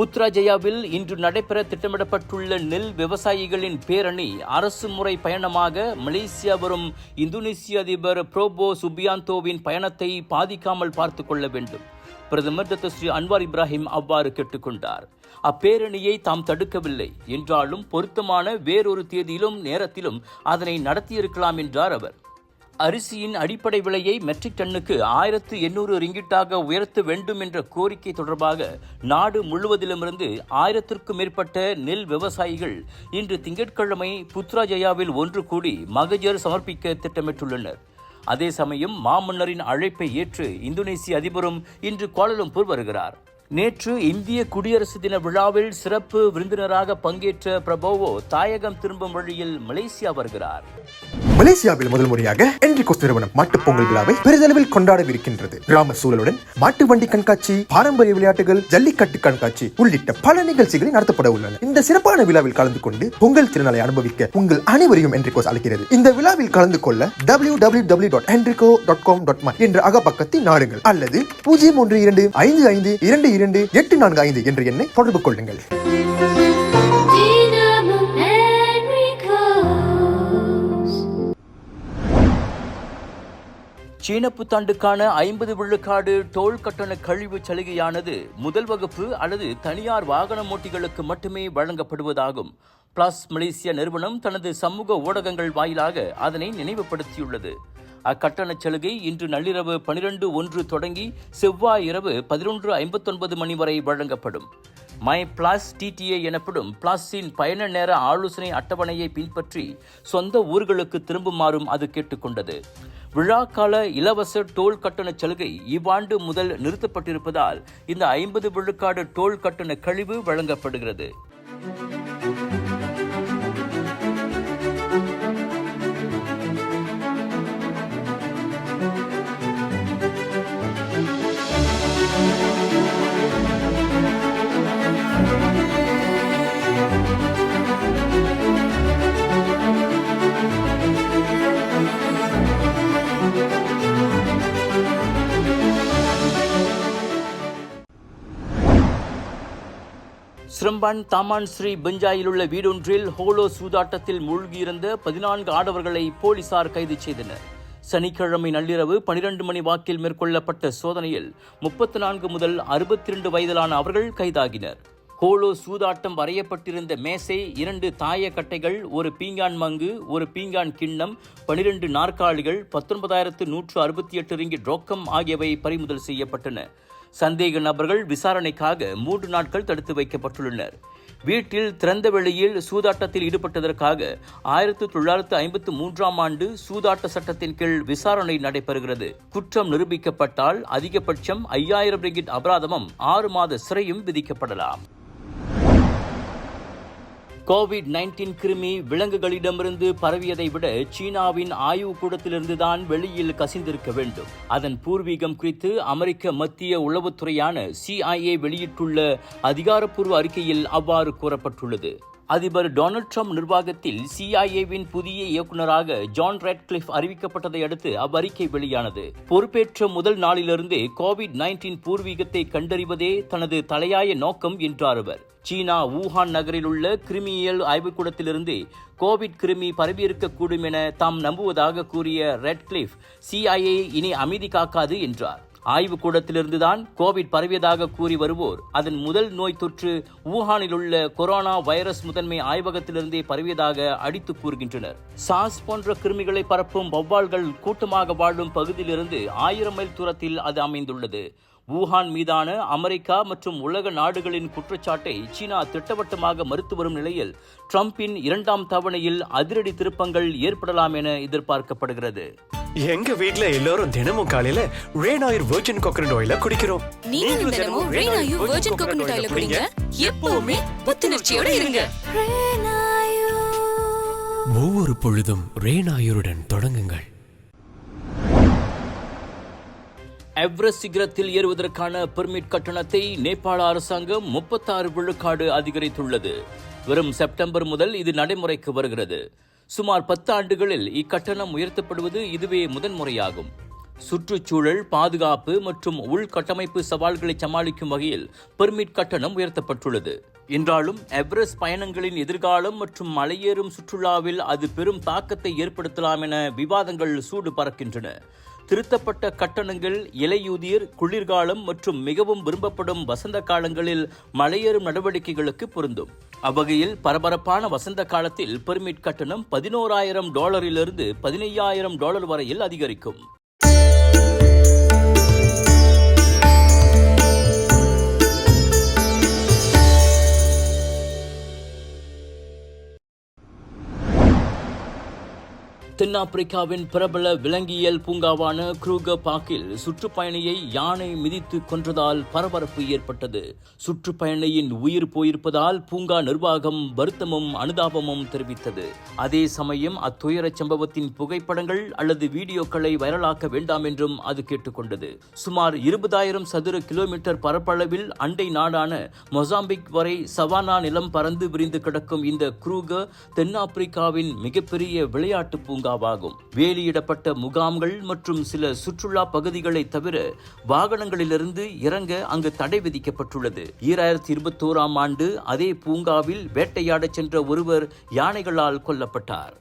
புத்ராஜயாவில் இன்று நடைபெற திட்டமிடப்பட்டுள்ள நெல் விவசாயிகளின் பேரணி அரசு முறை பயணமாக மலேசியா வரும் இந்தோனேசிய அதிபர் புரோபோ சுபியாந்தோவின் பயணத்தை பாதிக்காமல் பார்த்து கொள்ள வேண்டும். பிரதமர் டாக்டர் ஸ்ரீ அன்வார் இப்ராஹிம் அவ்வாறு கேட்டுக்கொண்டார் அப்பேரணியை தாம் தடுக்கவில்லை. என்றாலும் பொருத்தமான வேறொரு தேதியிலும் நேரத்திலும் அதனை நடத்தியிருக்கலாம் என்றார் அவர். அரிசியின் அடிப்படை விலையை மெட்ரிக் டன்னுக்கு ஆயிரத்து எண்ணூறு ரிங்கிட்டாக உயர்த்த வேண்டும் என்ற கோரிக்கை தொடர்பாக நாடு முழுவதிலுமிருந்து ஆயிரத்திற்கும் மேற்பட்ட நெல் விவசாயிகள் இன்று திங்கட்கிழமை புத்ராஜயாவில் ஒன்று கூடி மகஜர் சமர்ப்பிக்க திட்டமிட்டுள்ளனர். அதே சமயம் மாமன்னரின் அழைப்பை ஏற்று இந்தோனேசிய அதிபரும் இன்று கோலலம்பூர் வருகிறார். நேற்று இந்திய குடியரசு தின விழாவில் சிறப்பு விருந்தினராக பங்கேற்ற பிரபோவோ தாயகம் திரும்பும் வழியில் மலேசியா வருகிறார். மலேசியாவில் முதல் முறையாக என்ரிகோஸ் நிறுவனம் மாட்டுப் பொங்கல் விழாவை பெரிதளவில் கொண்டாடவிருக்கின்றது. கிராம சூழலுடன் மாட்டு வண்டி கண்காட்சி பாரம்பரிய விளையாட்டுகள் ஜல்லிக்கட்டு கண்காட்சி உள்ளிட்ட பல நிகழ்ச்சிகளை நடத்தப்பட உள்ளன. இந்த சிறப்பான விழாவில் கலந்து கொண்டு பொங்கல் திருநாளை அனுபவிக்க உங்கள் அனைவரையும் என்ரிகோஸ் அழைக்கிறது. இந்த விழாவில் கலந்து கொள்ள W W W dot Enrico dot com dot my என்ற அகப்பக்கத்தை நாடுங்கள் அல்லது பூஜ்ஜியம் ஒன்று இரண்டு ஐந்து ஐந்து இரண்டு இரண்டு எட்டு நான்கு ஐந்து என்ற எண்ணை தொடர்பு கொள்ளுங்கள். சீன புத்தாண்டுக்கான ஐம்பது விழுக்காடு டோல் கட்டண கழிவு சலுகையானது முதல் வகுப்பு அல்லது தனியார் வாகன ஓட்டிகளுக்கு மட்டுமே வழங்கப்படுவதாகும். பிளஸ் மலேசிய நிறுவனம் தனது சமூக ஊடகங்கள் வாயிலாக அதனை நினைவுபடுத்தியுள்ளது. அக்கட்டண சலுகை இன்று நள்ளிரவு பனிரெண்டு ஒன்று தொடங்கி செவ்வாய் இரவு பதினொன்று ஐம்பத்தொன்பது மணி வரை வழங்கப்படும். மை பிளாஸ் டிடிஏ எனப்படும் பிளாஸின் பயண நேர ஆலோசனை அட்டவணையை பின்பற்றி சொந்த ஊர்களுக்கு திரும்புமாறும் அது கேட்டுக்கொண்டது. விழாக்கால இலவச டோல் கட்டண சலுகை இவ்வாண்டு முதல் நிறுத்தப்பட்டிருப்பதால் இந்த ஐம்பது விழுக்காடு டோல் கட்டண கழிவு வழங்கப்படுகிறது. சிரம்பான் தாமான் ஸ்ரீ பெஞ்சாயில் உள்ள வீடொன்றில் ஹோலோ சூதாட்டத்தில் மூழ்கியிருந்த பதினான்கு ஆடவர்களை போலீசார் கைது செய்தனர். சனிக்கிழமை நள்ளிரவு பனிரெண்டு மணி வாக்கில் மேற்கொள்ளப்பட்ட சோதனையில் முப்பத்தி நான்கு முதல் அறுபத்தி இரண்டு வயதிலான அவர்கள் கைதாகினர். ஹோலோ சூதாட்டம் வரையப்பட்டிருந்த மேசை இரண்டு தாயக்கட்டைகள் ஒரு பீங்கான் மங்கு ஒரு பீங்கான் கிண்ணம் பனிரெண்டு நாற்காலிகள் பத்தொன்பதாயிரத்து நூற்று அறுபத்தி எட்டு ரிங்கி ரொக்கம் ஆகியவை பறிமுதல் செய்யப்பட்டன. சந்தேக நபர்கள் விசாரணைக்காக மூன்று நாட்கள் தடுத்து வைக்கப்பட்டுள்ளனர். வீட்டில் திறந்த வெளியில் சூதாட்டத்தில் ஈடுபட்டதற்காக ஆயிரத்து தொள்ளாயிரத்து ஐம்பத்து மூன்றாம் ஆண்டு சூதாட்ட சட்டத்தின் கீழ் விசாரணை நடைபெறுகிறது. குற்றம் நிரூபிக்கப்பட்டால் அதிகபட்சம் ஐயாயிரம் ரிங்கிட் அபராதமும் ஆறு மாத சிறையும் விதிக்கப்படலாம். கோவிட் நைன்டீன் கிருமி விலங்குகளிடமிருந்து பரவியதை விட சீனாவின் ஆய்வுக்கூடத்திலிருந்து தான் வெளியில் கசிந்திருக்க வேண்டும். அதன் பூர்வீகம் குறித்து அமெரிக்க மத்திய உளவுத்துறையான சிஐஏ வெளியிட்டுள்ள அதிகாரப்பூர்வ அறிக்கையில் அவ்வாறு கூறப்பட்டுள்ளது. அதிபர் டொனால்ட் ட்ரம்ப் நிர்வாகத்தில் சிஐஏவின் புதிய இயக்குநராக ஜான் ரெட்கிளிஃப் அறிவிக்கப்பட்டதை அடுத்து அவ்வறிக்கை வெளியானது. பொறுப்பேற்ற முதல் நாளிலிருந்து கோவிட் நைன்டீன் பூர்வீகத்தை கண்டறிவதே தனது தலையாய நோக்கம் என்றார் அவர். சீனா வூஹான் நகரில் உள்ள கிருமியியல் ஆய்வுக்கூடத்திலிருந்து கோவிட் கிருமி பரவியிருக்கக்கூடும் என தாம் நம்புவதாக கூறிய ரெட்கிளிஃப் சிஐஏ இனி அமைதி காக்காது என்றார். ஆய்வுக்கூடத்திலிருந்துதான் கோவிட் பரவியதாக கூறி வருவோர். அதன் முதல் நோய் தொற்று வூஹானில் உள்ள கொரோனா வைரஸ் முதன்மை ஆய்வகத்திலிருந்தே பரவியதாக அடித்து கூறுகின்றனர். சாஸ் போன்ற கிருமிகளை பரப்பும் வௌவால்கள் கூட்டமாக வாழும் பகுதியிலிருந்து ஆயிரம் மைல் தூரத்தில் அது அமைந்துள்ளது. வூஹான் மீதான அமெரிக்கா மற்றும் உலக நாடுகளின் குற்றச்சாட்டை சீனா திட்டவட்டமாக மறுத்து வரும் நிலையில் ட்ரம்பின் இரண்டாம் தவணையில் அதிரடி திருப்பங்கள் ஏற்படலாம் என எதிர்பார்க்கப்படுகிறது. எங்க வீட்ல எல்லாரும் தினமும் காலையில ஆயில் வெர்ஜின் கோகனட் ஆயில குடிக்கிறோம். நீங்களும் தினமும் ரெய்னாயு வெர்ஜின் கோகனட் ஆயில குடிங்க. எப்பவுமே புத்துணர்ச்சியோட இருங்க. ஒவ்வொரு பொழுதும் ரேனாயுருடன் தொடங்குங்கள். எவரெஸ்ட் சிகரத்தில் ஏறுவதற்கான பெர்மிட் கட்டணத்தை நேபாள அரசாங்கம் முப்பத்தாறு விழுக்காடு அதிகரித்துள்ளது. வரும் செப்டம்பர் முதல் இது நடைமுறைக்கு வருகிறது. சுமார் பத்து ஆண்டுகளில் இக்கட்டணம் உயர்த்தப்படுவது இதுவே முதன்முறையாகும். சுற்றுச்சூழல் பாதுகாப்பு மற்றும் உள்கட்டமைப்பு சவால்களை சமாளிக்கும் வகையில் பெர்மிட் கட்டணம் உயர்த்தப்பட்டுள்ளது. என்றாலும் எவரெஸ்ட் பயணங்களின் எதிர்காலம் மற்றும் மலையேறும் சுற்றுலாவில் அது பெரும் தாக்கத்தை ஏற்படுத்தலாம் என விவாதங்கள் சூடு பறக்கின்றன. திருத்தப்பட்ட கட்டணங்கள் இலையுதிர் குளிர்காலம் மற்றும் மிகவும் விரும்பப்படும் வசந்த காலங்களில் மலையேறும் நடவடிக்கைகளுக்கு பொருந்தும். அவ்வகையில் பரபரப்பான வசந்த காலத்தில் பெர்மிட் கட்டணம் பதினோராயிரம் டாலரிலிருந்து பதினையாயிரம் டாலர் வரையில் அதிகரிக்கும். தென்னாப்பிரிக்காவின் பிரபல விலங்கியல் பூங்காவான குரூக பாக்கில் சுற்றுப்பயணியை யானை மிதித்து கொன்றதால் பரபரப்பு ஏற்பட்டது. சுற்றுப்பயணியின் உயிர் போயிருப்பதால் பூங்கா நிர்வாகம் வருத்தமும் அனுதாபமும் தெரிவித்தது. அதே சமயம் அத்துயரச் சம்பவத்தின் புகைப்படங்கள் அல்லது வீடியோக்களை வைரலாக்க வேண்டாம் என்றும் அது கேட்டுக்கொண்டது. சுமார் இருபதாயிரம் சதுர கிலோமீட்டர் பரப்பளவில் அண்டை நாடான மொசாம்பிக் வரை சவானா நிலம் பறந்து விரிந்து கிடக்கும் இந்த குரூக தென்னாப்பிரிக்காவின் மிகப்பெரிய விளையாட்டு பூங்கா. பூங்காவாகும் வேலியிடப்பட்ட முகாம்கள் மற்றும் சில சுற்றுலா பகுதிகளை தவிர வாகனங்களிலிருந்து இறங்க அங்கு தடை விதிக்கப்பட்டுள்ளது. ஈராயிரத்தி இருபத்தோராம் ஆண்டு அதே பூங்காவில் வேட்டையாடச் சென்ற ஒருவர் யானைகளால் கொல்லப்பட்டார்.